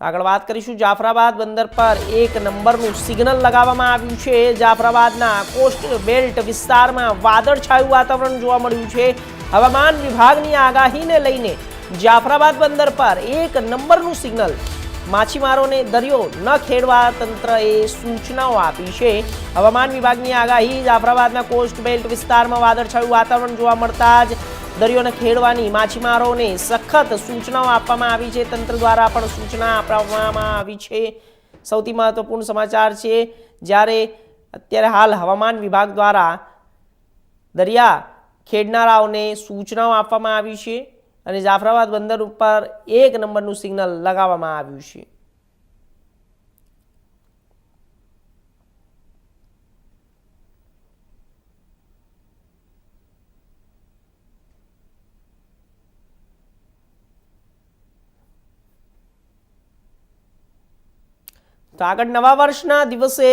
આગળ વાત કરીશું જાફરાબાદ બંદર પર. એક નંબરનું સિગ્નલ લગાવવામાં આવ્યું છે. જાફરાબાદના કોસ્ટ બેલ્ટ વિસ્તારમાં વાદળછાયું વાતાવરણ જોવા મળ્યું છે. હવામાન વિભાગની આગાહીને લઈને જાફરાબાદ બંદર પર એક નંબરનું સિગ્નલ માછીમારોને દરિયો ન ખેડવા તંત્રએ સૂચનાઓ આપી છે. હવામાન વિભાગની આગાહી, જાફરાબાદના કોસ્ટ બેલ્ટ વિસ્તારમાં વાદળછાયું વાતાવરણ જોવા મળતા જ દરિયોને ખેડવાની માછીમારોને સખત સૂચનાઓ આપવામાં આવી છે. તંત્ર દ્વારા પણ સૂચના આપવામાં આવી છે. સૌથી મહત્વપૂર્ણ સમાચાર છે, જ્યારે અત્યારે હાલ હવામાન વિભાગ દ્વારા દરિયા ખેડનારાઓને સૂચનાઓ આપવામાં આવી છે અને જાફરાબાદ બંદર ઉપર એક નંબરનું સિગ્નલ લગાવવામાં આવ્યું છે. તો આગળ નવા વર્ષના દિવસે